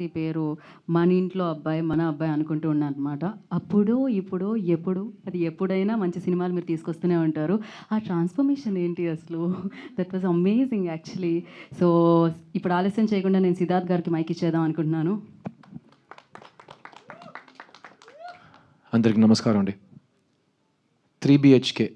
ఈ పేరు మన ఇంట్లో అబ్బాయి, మన అబ్బాయి అనుకుంటూ ఉన్నాననమాట. అప్పుడు, ఇప్పుడు, ఎప్పుడు అది ఎప్పుడైనా మంచి సినిమాలు మీరు తీసుకొస్తూనే ఉంటారు. ఆ ట్రాన్స్‌ఫర్మేషన్ ఏంటి అసలు? That was amazing actually. So, ఇప్పుడు ఆలస్యం చేయకుండా నేను సిద్ధార్థ్ గారికి మైక్ ఇచ్చేద్దాం అనుకుంటున్నాను. అందరికి నమస్కారం అండి త్రీ బిహెచ్కే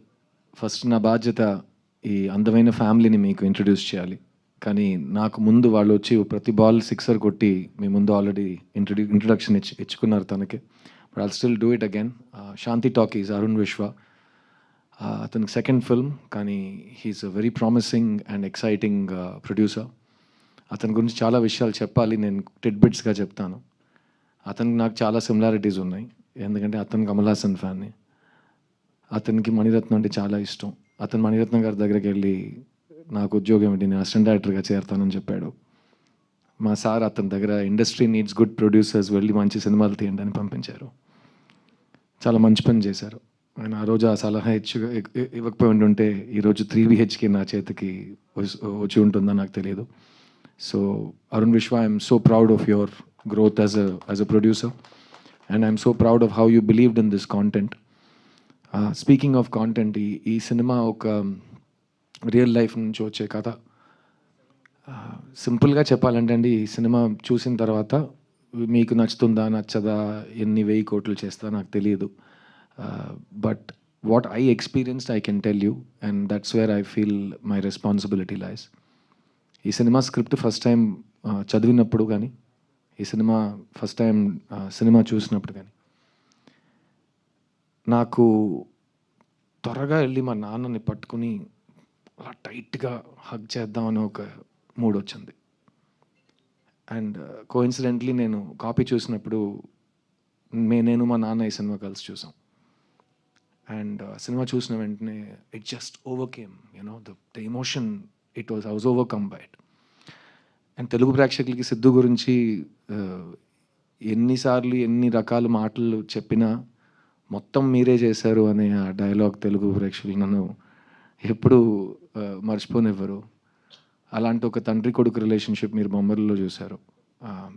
ఫస్ట్ నా బాధ్యత ఈ అందమైన ఫ్యామిలీని మీకు ఇంట్రడ్యూస్ చేయాలి కానీ నాకు ముందు వాళ్ళు వచ్చి ప్రతి బాల్ సిక్సర్ కొట్టి మీ ముందు ఆల్రెడీ ఇంట్రడ్యూ ఇంట్రడక్షన్ ఇచ్చి ఇచ్చుకున్నారు తనకి. But I'll still do it again Shanti Talkies Arun Vishwa అతనికి సెకండ్ ఫిల్మ్ కానీ he's a very promising and exciting producer అతని గురించి చాలా విషయాలు చెప్పాలి నేను టెడ్బిట్స్గా చెప్తాను. అతనికి నాకు చాలా సిమిలారిటీస్ ఉన్నాయి. ఎందుకంటే అతను కమల్హాసన్ ఫ్యాన్ని. అతనికి మణిరత్నం అంటే చాలా ఇష్టం. అతను మణిరత్నం గారి దగ్గరికి వెళ్ళి నాకు ఉద్యోగం ఏంటి నేను అసిస్టెంట్ డైరెక్టర్గా చేరతానని చెప్పాడు. మా సార్ అతని దగ్గర ఇండస్ట్రీ నీడ్స్ గుడ్ ప్రొడ్యూసర్స్ వెళ్ళి మంచి సినిమాలు తీయండి అని పంపించారు. చాలా మంచి పని చేశారు. ఆయన ఆ రోజు ఆ సలహా ఇచ్చుగా ఇవ్వకపోయి ఉంటుంటే ఈరోజు త్రీ బిహెచ్కి నా చేతికి వచ్చి ఉంటుందో నాకు తెలియదు so Arun Vishwa I'm so proud of your growth as a as a producer and I'm so proud of how you believed in this content speaking of content ఈ ఈ సినిమా ఒక రియల్ లైఫ్ నుంచి వచ్చే కథ. సింపుల్గా చెప్పాలంటే అండి ఈ సినిమా చూసిన తర్వాత మీకు నచ్చుతుందా నచ్చదా ఎన్ని వెయ్యి కోట్లు చేస్తా నాకు తెలియదు but what I experienced I can tell you and that's where I feel my responsibility lies. ఈ సినిమా స్క్రిప్ట్ ఫస్ట్ టైం చదివినప్పుడు కానీ ఈ సినిమా ఫస్ట్ టైం సినిమా చూసినప్పుడు కానీ నాకు త్వరగా వెళ్ళి మా నాన్నని పట్టుకుని అలా టైట్గా హగ్ చేద్దామని ఒక మూడ్ వచ్చింది. అండ్ uh, కోఇన్సిడెంట్లీ నేను కాపీ చూసినప్పుడు మే నేను మా నాన్న ఈ సినిమా కలిసి చూసాం. అండ్ uh, సినిమా చూసిన వెంటనే it just overcame you know the the emotion it was how's overcome by it and Telugu ప్రేక్షకులకి సిద్ధు గురించి uh, ఎన్నిసార్లు ఎన్ని రకాల మాటలు చెప్పినా మొత్తం మీరే చేశారు అనే ఆ డైలాగ్ తెలుగు ప్రేక్షకులు నన్ను ఎప్పుడు మర్చిపోనివ్వరు. అలాంటి ఒక తండ్రి కొడుకు రిలేషన్షిప్ మీరు బొమ్మరిలో చూశారు. ఆ,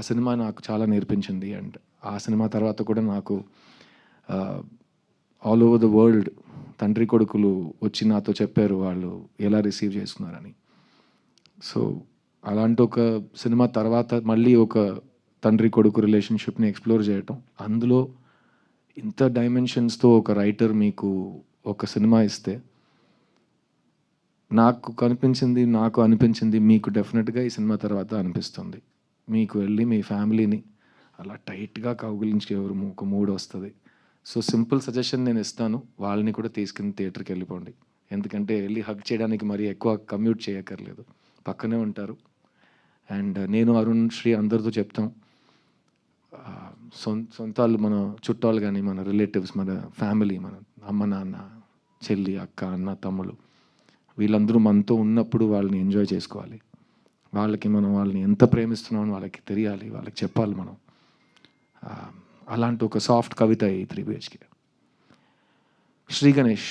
సినిమా నాకు చాలా నేర్పించింది. అండ్ ఆ సినిమా తర్వాత కూడా నాకు ఆల్ ఓవర్ ద వరల్డ్ తండ్రి కొడుకులు వచ్చి నాతో చెప్పారు వాళ్ళు ఎలా రిసీవ్ చేసుకున్నారని. సో అలాంటి ఒక సినిమా తర్వాత మళ్ళీ ఒక తండ్రి కొడుకు రిలేషన్షిప్ని ఎక్స్ప్లోర్ చేయటం. అందులో ఇంత డైమెన్షన్స్తో ఒక రైటర్ మీకు ఒక సినిమా ఇస్తే నాకు కనిపించింది నాకు అనిపించింది మీకు డెఫినెట్గా ఈ సినిమా తర్వాత అనిపిస్తుంది. మీకు వెళ్ళి మీ ఫ్యామిలీని అలా టైట్గా కౌగిలించి ఒక మూడ్ వస్తుంది. సో సింపుల్ సజెషన్ నేను ఇస్తాను. వాళ్ళని కూడా తీసుకుని థియేటర్కి వెళ్ళిపోండి. ఎందుకంటే వెళ్ళి హగ్ చేయడానికి మరీ ఎక్కువ కమ్యూట్ చేయక్కర్లేదు. పక్కనే ఉంటారు. అండ్ నేను అరుణ్ శ్రీ అందరితో చెప్తాం. సొంత సొంతాలు మన చుట్టాలు కానీ మన రిలేటివ్స్ మన ఫ్యామిలీ మన అమ్మ నాన్న చెల్లి అక్క అన్న తమ్ముడు వీళ్ళందరూ మనతో ఉన్నప్పుడు వాళ్ళని ఎంజాయ్ చేసుకోవాలి. వాళ్ళకి మనం వాళ్ళని ఎంత ప్రేమిస్తున్నామో వాళ్ళకి తెలియాలి వాళ్ళకి చెప్పాలి మనం. అలాంటి ఒక సాఫ్ట్ కవిత ఈ three BHK. Shri Ganesh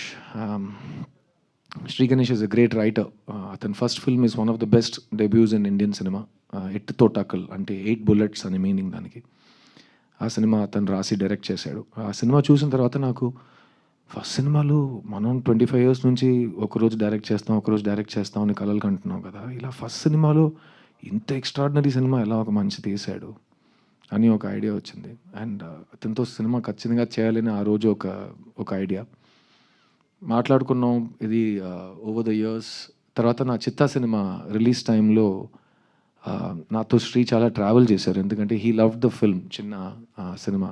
Shri Ganesh is a great writer అతని first film is one of the best debuts in Indian cinema at Thottakkal అంటే ఎయిట్ బుల్లెట్స్ అనే మీనింగ్ దానికి. ఆ సినిమా అతను రాసి డైరెక్ట్ చేశాడు. ఆ సినిమా చూసిన తర్వాత నాకు ఫస్ట్ సినిమాలు మనం ట్వంటీ ఫైవ్ ఇయర్స్ నుంచి ఒకరోజు డైరెక్ట్ చేస్తాం ఒకరోజు డైరెక్ట్ చేస్తాం అని కలలు కంటున్నాం కదా. ఇలా ఫస్ట్ సినిమాలో ఇంత ఎక్స్ట్రాడినరీ సినిమా ఎలా ఒక మంచి తీశాడు అని ఒక ఐడియా వచ్చింది. అండ్ uh, అతనితో సినిమా ఖచ్చితంగా చేయాలని ఆ రోజు ఒక ఒక ఐడియా. మాట్లాడుకున్నాం ఇది ఓవర్ ద ఇయర్స్ తర్వాత నా చిత్తా సినిమా రిలీజ్ టైంలో uh, నాతో శ్రీ చాలా ట్రావెల్ చేశారు. ఎందుకంటే హీ లవ్ ద ఫిల్మ్ చిన్న uh, సినిమా.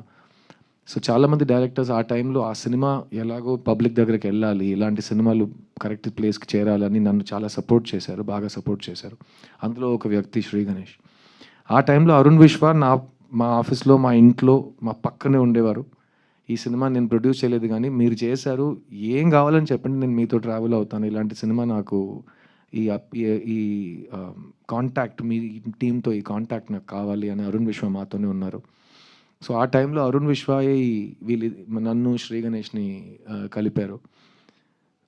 సో చాలామంది డైరెక్టర్స్ ఆ టైంలో ఆ సినిమా ఎలాగో పబ్లిక్ దగ్గరికి వెళ్ళాలి ఇలాంటి సినిమాలు కరెక్ట్ ప్లేస్కి చేరాలని నన్ను చాలా సపోర్ట్ చేశారు బాగా సపోర్ట్ చేశారు. అందులో ఒక వ్యక్తి శ్రీ గణేష్. ఆ టైంలో అరుణ్ విశ్వ నా మా ఆఫీస్లో మా ఇంట్లో మా పక్కనే ఉండేవారు. ఈ సినిమా నేను ప్రొడ్యూస్ చేయలేదు కానీ మీరు చేశారు ఏం కావాలని చెప్పండి నేను మీతో ట్రావెల్ అవుతాను. ఇలాంటి సినిమా నాకు ఈ ఈ- ఈ కాంటాక్ట్ మీ టీంతో ఈ కాంటాక్ట్ నాకు కావాలి అని అరుణ్ విశ్వ మాతోనే ఉన్నారు. సో ఆ టైంలో అరుణ్ విశ్వాయ్ వీళ్ళు నన్ను శ్రీ గణేష్ని కలిపారు.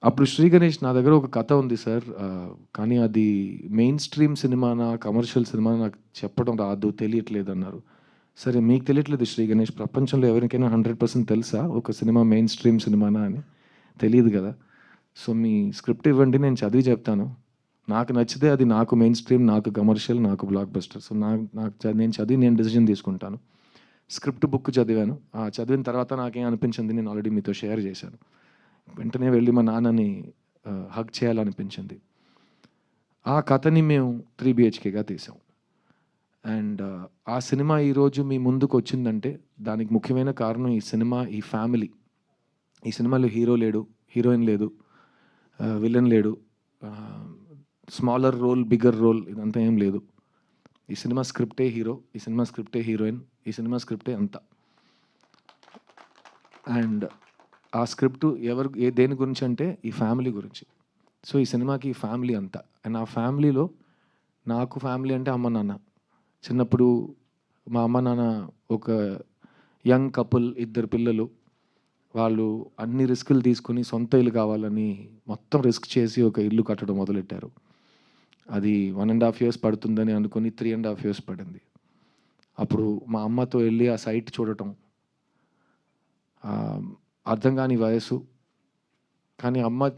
అప్పుడు శ్రీ గణేష్ నా దగ్గర ఒక కథ ఉంది సార్. కానీ అది మెయిన్ స్ట్రీమ్ సినిమానా కమర్షియల్ సినిమా నాకు చెప్పడం రాదు తెలియట్లేదు అన్నారు సరే మీకు తెలియట్లేదు శ్రీ గణేష్ ప్రపంచంలో ఎవరికైనా హండ్రెడ్ పర్సెంట్ తెలుసా? ఒక సినిమా మెయిన్ స్ట్రీమ్ సినిమానా అని. తెలియదు కదా. సో మీ స్క్రిప్ట్ ఇవ్వండి నేను చదివి చెప్తాను. నాకు నచ్చితే అది నాకు మెయిన్ స్ట్రీమ్ నాకు కమర్షియల్ నాకు బ్లాక్ బస్టర్. సో నాకు నాకు నేను చదివి నేను డెసిజన్ తీసుకుంటాను. స్క్రిప్ట్ బుక్ చదివాను. ఆ చదివిన తర్వాత నాకేం అనిపించింది? నేను ఆల్రెడీ మీతో షేర్ చేశాను. వెంటనే వెళ్ళి మా నాన్నని హక్ చేయాలనిపించింది. ఆ కథని మేము త్రీ బిహెచ్కేగా తీసాం. అండ్ ఆ సినిమా ఈరోజు మీ ముందుకు వచ్చిందంటే దానికి ముఖ్యమైన కారణం ఈ సినిమా ఈ ఫ్యామిలీ. ఈ సినిమాలో హీరో లేడు హీరోయిన్ లేదు విలన్ లేడు స్మాలర్ రోల్ బిగ్గర్ రోల్ ఇదంతా ఏం లేదు. ఈ సినిమా స్క్రిప్టే హీరో ఈ సినిమా స్క్రిప్టే హీరోయిన్ ఈ సినిమా స్క్రిప్టే అంతా. అండ్ ఆ స్క్రిప్ట్ ఎవరు ఏ దేని గురించి అంటే ఈ ఫ్యామిలీ గురించి. సో ఈ సినిమాకి ఈ ఫ్యామిలీ అంతా. అండ్ ఆ ఫ్యామిలీలో నాకు ఫ్యామిలీ అంటే అమ్మ నాన్న. చిన్నప్పుడు మా అమ్మ నాన్న ఒక యంగ్ కపుల్ ఇద్దరు పిల్లలు. వాళ్ళు అన్ని రిస్కులు తీసుకుని సొంత ఇల్లు కావాలని మొత్తం రిస్క్ చేసి ఒక ఇల్లు కట్టడం మొదలెట్టారు. అది వన్ అండ్ హాఫ్ ఇయర్స్ పడుతుందని అనుకుని త్రీ అండ్ హాఫ్ ఇయర్స్ పడింది. అప్పుడు మా అమ్మతో వెళ్ళి ఆ సైట్ చూడటం అర్థం కాని వయసు. కానీ అమ్మ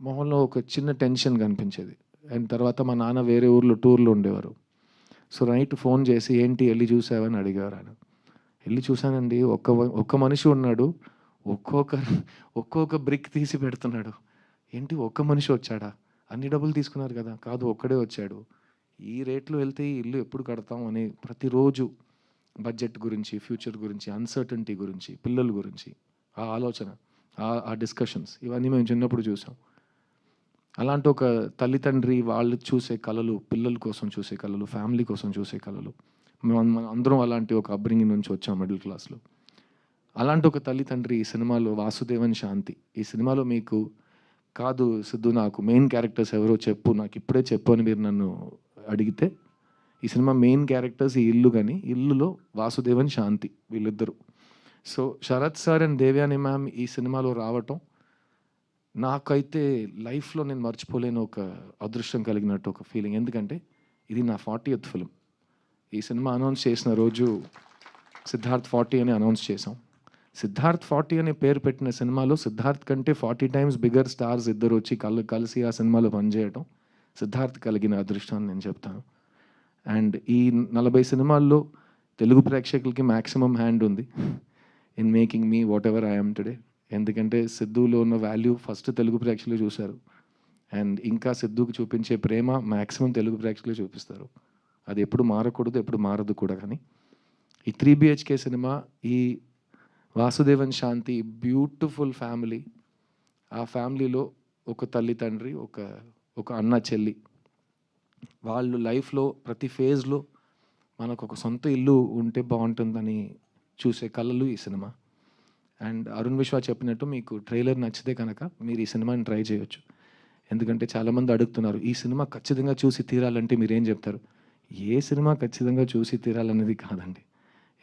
మొహంలో ఒక చిన్న టెన్షన్ కనిపించేది. అండ్ తర్వాత మా నాన్న వేరే ఊర్లో టూర్లో ఉండేవారు. సో నైట్ ఫోన్ చేసి ఏంటి వెళ్ళి చూసావని అడిగారు ఆయన. వెళ్ళి చూశానండి ఒక్క ఒక్క మనిషి ఉన్నాడు. ఒక్కొక్క ఒక్కొక్క బ్రిక్ తీసి పెడుతున్నాడు. ఏంటి ఒక్క మనిషి వచ్చాడా? అన్ని డబ్బులు తీసుకున్నారు కదా. కాదు ఒక్కడే వచ్చాడు. ఈ రేట్లు వెళ్తే ఈ ఇల్లు ఎప్పుడు కడతాం అని ప్రతిరోజు బడ్జెట్ గురించి ఫ్యూచర్ గురించి అన్సర్టనిటీ గురించి పిల్లల గురించి ఆ ఆలోచన ఆ- ఆ డిస్కషన్స్ ఇవన్నీ మేము చిన్నప్పుడు చూసాం. అలాంటి ఒక తల్లిదండ్రి వాళ్ళు చూసే కళలు పిల్లల కోసం చూసే కళలు ఫ్యామిలీ కోసం చూసే కళలు మేము అందరం అలాంటి ఒక అబ్రింగింగ్ నుంచి వచ్చాం మిడిల్ క్లాస్లో అలాంటి ఒక తల్లిదండ్రి ఈ సినిమాలో వాసుదేవన్ శాంతి. ఈ సినిమాలో మీకు కాదు సిద్ధు నాకు మెయిన్ క్యారెక్టర్స్ ఎవరో చెప్పు నాకు ఇప్పుడే చెప్పు అని మీరు నన్ను అడిగితే ఈ సినిమా మెయిన్ క్యారెక్టర్స్ ఈ ఇల్లు కానీ ఇల్లులో వాసుదేవన్ శాంతి వీళ్ళిద్దరు. So Sarath sir and Devayani ma'am ఈ సినిమాలో రావటం నాకైతే లైఫ్లో నేను మర్చిపోలేని ఒక అదృష్టం కలిగినట్టు ఒక ఫీలింగ్ ఎందుకంటే ఇది నా ఫార్టీ ఎత్ ఫిలిం ఈ సినిమా అనౌన్స్ చేసిన రోజు సిద్ధార్థ్ ఫార్టీ అని అనౌన్స్ చేసాం సిద్ధార్థ్ ఫార్టీ అనే పేరు పెట్టిన సినిమాలో సిద్ధార్థ్ కంటే ఫార్టీ టైమ్స్ బిగ్గర్ స్టార్స్ ఇద్దరు వచ్చి కల్ కలిసి ఆ సినిమాలో పనిచేయటం సిద్ధార్థ్ కలిగిన అదృష్టాన్ని నేను చెప్తాను. అండ్ ఈ నలభై సినిమాల్లో తెలుగు ప్రేక్షకులకి మ్యాక్సిమం హ్యాండ్ ఉంది in making me whatever I'm today. ఎందుకంటే సిద్ధులో ఉన్న వాల్యూ ఫస్ట్ తెలుగు ప్రేక్షకులు చూశారు. అండ్ ఇంకా సిద్ధుకు చూపించే ప్రేమ మ్యాక్సిమం తెలుగు ప్రేక్షకులు చూపిస్తారు. అది ఎప్పుడు మారకూడదు ఎప్పుడు మారదు కూడా కానీ. ఈ త్రీ బిహెచ్కే సినిమా ఈ వాసుదేవన్ శాంతి బ్యూటిఫుల్ ఫ్యామిలీ. ఆ ఫ్యామిలీలో ఒక తల్లి తండ్రి ఒక ఒక అన్న చెల్లి. వాళ్ళు లైఫ్లో ప్రతి ఫేజ్లో మనకు ఒక సొంత ఇల్లు ఉంటే బాగుంటుందని చూసే కళలు ఈ సినిమా. అండ్ అరుణ్ విశ్వ చెప్పినట్టు మీకు ట్రైలర్ నచ్చితే కనుక మీరు ఈ సినిమాని ట్రై చేయొచ్చు. ఎందుకంటే చాలామంది అడుగుతున్నారు ఈ సినిమా ఖచ్చితంగా చూసి తీరాలంటే మీరు ఏం చెప్తారు? ఏ సినిమా ఖచ్చితంగా చూసి తీరాలనేది కాదండి.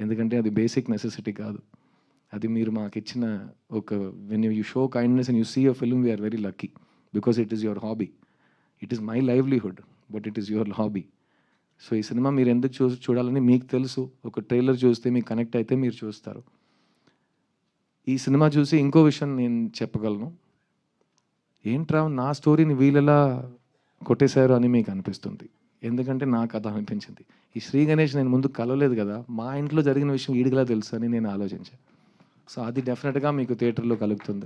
ఎందుకంటే అది బేసిక్ నెసెసిటీ కాదు. అది మీరు మాకు ఇచ్చిన ఒక when you show kindness and you see a film we're very lucky because it is your hobby it is my livelihood but it is your hobby so ఈ సినిమా మీరు ఎందుకు చూ చూడాలని మీకు తెలుసు. ఒక ట్రైలర్ చూస్తే మీకు కనెక్ట్ అయితే మీరు చూస్తారు. ఈ సినిమా చూసి ఇంకో విషయం నేను చెప్పగలను. ఏంట్రా నా స్టోరీని వీళ్ళెలా కొట్టేశారు అని మీకు అనిపిస్తుంది. ఎందుకంటే నాకు అది అనిపించింది. ఈ శ్రీ గణేష్ నేను ముందు కలవలేదు కదా మా ఇంట్లో జరిగిన విషయం ఈడిగలా తెలుసు అని నేను ఆలోచించాను సో అది డెఫినెట్గా మీకు థియేటర్లో కలుగుతుంది.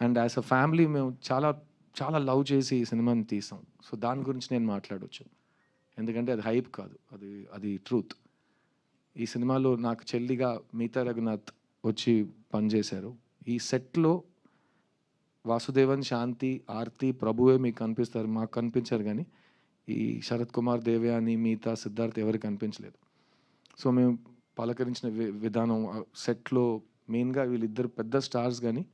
అండ్ యాజ్ అ ఫ్యామిలీ మేము చాలా చాలా లవ్ చేసి ఈ సినిమాని తీసాం. సో దాని గురించి నేను మాట్లాడవచ్చు ఎందుకంటే అది హైప్ కాదు. అది అది ట్రూత్. ఈ సినిమాలో నాకు చెల్లిగా మిగతా రఘునాథ్ వచ్చి పనిచేశారు. ఈ సెట్లో వాసుదేవన్ శాంతి ఆర్తి ప్రభువే మీకు కనిపిస్తారు. మాకు కనిపించారు కానీ ఈ శరత్ కుమార్ దేవయాని మిగతా సిద్ధార్థ్ ఎవరికి కనిపించలేదు. సో మేము పలకరించిన వి విధానం సెట్లో మెయిన్గా వీళ్ళిద్దరు పెద్ద స్టార్స్ కానీ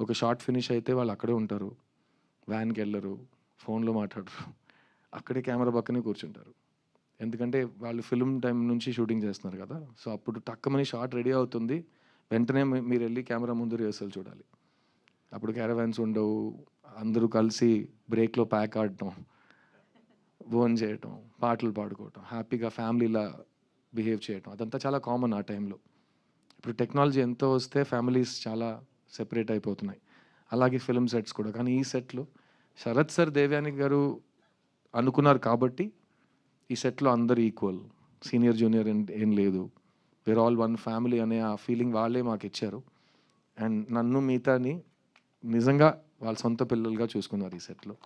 ఒక షార్ట్ ఫినిష్ అయితే వాళ్ళు అక్కడే ఉంటారు. వ్యాన్కి వెళ్ళరు ఫోన్లో మాట్లాడరు. అక్కడే కెమెరా పక్కనే కూర్చుంటారు. ఎందుకంటే వాళ్ళు ఫిల్మ్ టైం నుంచి షూటింగ్ చేస్తున్నారు కదా. సో అప్పుడు టక్కమని షార్ట్ రెడీ అవుతుంది. వెంటనే మీరు వెళ్ళి కెమెరా ముందు రిహర్సల్ చూడాలి. అప్పుడు క్యారవాన్స్ ఉండవు. అందరూ కలిసి బ్రేక్లో ప్యాక్ ఆడటం భోజనం చేయటం పాటలు పాడుకోవటం హ్యాపీగా ఫ్యామిలీలా బిహేవ్ చేయటం. అదంతా చాలా కామన్ ఆ టైంలో. ఇప్పుడు టెక్నాలజీ ఎంతో వస్తే ఫ్యామిలీస్ చాలా సెపరేట్ అయిపోతున్నాయి. అలాగే ఫిల్మ్ సెట్స్ కూడా. కానీ ఈ సెట్లో శరత్ సార్ దేవ్యాని గారు అనుకున్నారు కాబట్టి ఈ సెట్లో అందరు ఈక్వల్. సీనియర్ జూనియర్ ఏం లేదు. వేర్ ఆల్ వన్ ఫ్యామిలీ అనే ఆ ఫీలింగ్ వాళ్ళే మాకు ఇచ్చారు. అండ్ నన్ను మిగతాని నిజంగా వాళ్ళ సొంత పిల్లలుగా చూసుకున్నారు ఈ సెట్లో.